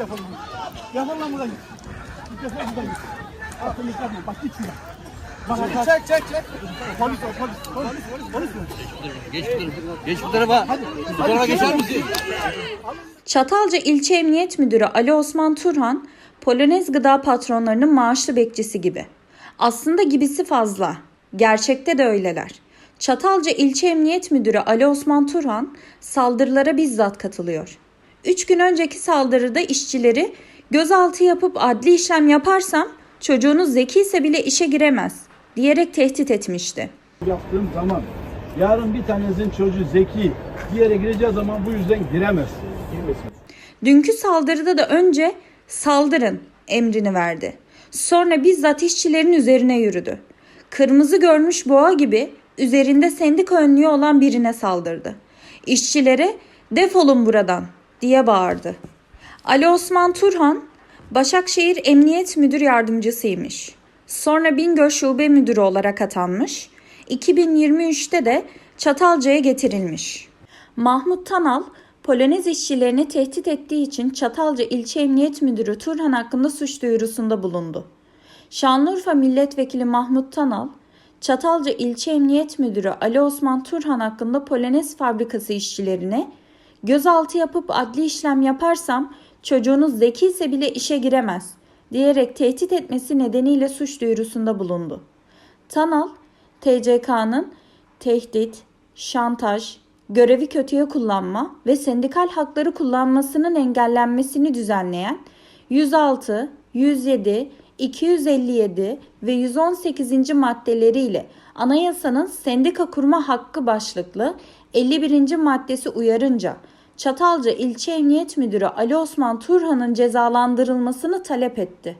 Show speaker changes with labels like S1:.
S1: Lan. Defol lan buradan. Defol buradan. Aklını yapma. Bak git şuradan. Bak çek çek çek. Polis polis. Polis polis polis.
S2: Geç bu tarafa. Geç bu tarafa. Bu tarafa geçer misin?
S3: Çatalca İlçe Emniyet Müdürü Ali Osman Turhan, Polonez gıda patronlarının maaşlı bekçisi gibi. Aslında gibisi fazla. Gerçekte de öyleler. Çatalca İlçe Emniyet Müdürü Ali Osman Turhan saldırılara bizzat katılıyor. Üç gün önceki saldırıda işçileri gözaltı yapıp adli işlem yaparsam çocuğunuz zekiyse bile işe giremez diyerek tehdit etmişti.
S4: yaptığım zaman yarın bir tanesinin çocuğu zeki bir yere gireceği zaman bu yüzden giremez. Girmesin.
S3: Dünkü saldırıda da önce saldırın emrini verdi. Sonra bizzat işçilerin üzerine yürüdü. Kırmızı görmüş boğa gibi üzerinde sendika önlüğü olan birine saldırdı. İşçilere defolun buradan diye bağırdı. Ali Osman Turhan Başakşehir Emniyet Müdür Yardımcısıymış. Sonra Bingöl Şube Müdürü olarak atanmış. 2023'te de Çatalca'ya getirilmiş. Mahmut Tanal, Polonez işçilerini tehdit ettiği için Çatalca İlçe Emniyet Müdürü Turhan hakkında suç duyurusunda bulundu. Şanlıurfa Milletvekili Mahmut Tanal, Çatalca İlçe Emniyet Müdürü Ali Osman Turhan hakkında Polonez fabrikası işçilerine gözaltı yapıp adli işlem yaparsam çocuğunuz zekiyse bile işe giremez diyerek tehdit etmesi nedeniyle suç duyurusunda bulundu. Tanal, TCK'nın tehdit, şantaj, görevi kötüye kullanma ve sendikal hakları kullanmasının engellenmesini düzenleyen 106, 107, 257 ve 118. maddeleriyle anayasanın sendika kurma hakkı başlıklı 51. maddesi uyarınca Çatalca İlçe Emniyet Müdürü Ali Osman Turhan'ın cezalandırılmasını talep etti.